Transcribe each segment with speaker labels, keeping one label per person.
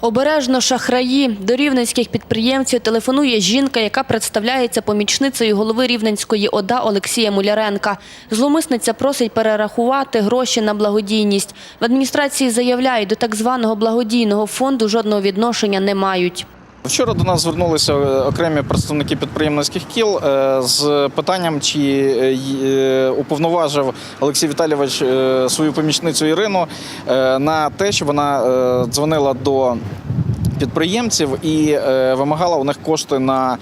Speaker 1: Обережно шахраї. До рівненських підприємців телефонує жінка, яка представляється помічницею голови Рівненської ОДА Олексія Муляренка. Зломисниця просить перерахувати гроші на благодійність. В адміністрації заявляють, до так званого благодійного фонду жодного відношення не мають.
Speaker 2: Вчора до нас звернулися е, окремі представники підприємницьких кіл е, з питанням, чи е, уповноважив Олексій Віталійович свою помічницю Ірину на те, що вона дзвонила до підприємців і вимагала у них кошти на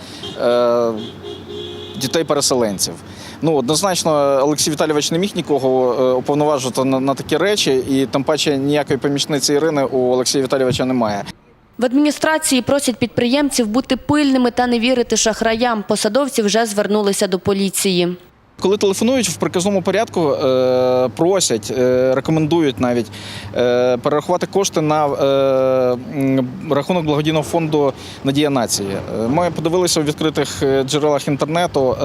Speaker 2: дітей-переселенців. Ну, однозначно, Олексій Віталійович не міг нікого уповноважити на такі речі, і тим паче ніякої помічниці Ірини у Олексія Віталійовича немає.
Speaker 1: В адміністрації просять підприємців бути пильними та не вірити шахраям. Посадовці вже звернулися до поліції.
Speaker 2: Коли телефонують в приказному порядку, е, просять, е, рекомендують навіть е, перерахувати кошти на рахунок благодійного фонду Надія нації. Ми подивилися у відкритих джерелах інтернету.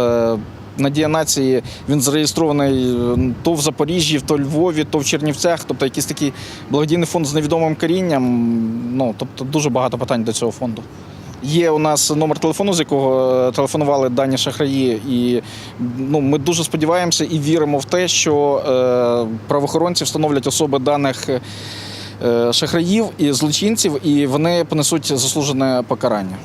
Speaker 2: Надія нації він зареєстрований е, то в Запоріжжі, то в Львові, то в Чернівцях. Тобто якийсь такий благодійний фонд з невідомим корінням. Ну тобто дуже багато питань до цього фонду. Є у нас номер телефону, з якого е, телефонували дані шахраї, і ну, ми дуже сподіваємося і віримо в те, що е, правоохоронці встановлять особи даних е, шахраїв і злочинців, і вони понесуть заслужене покарання.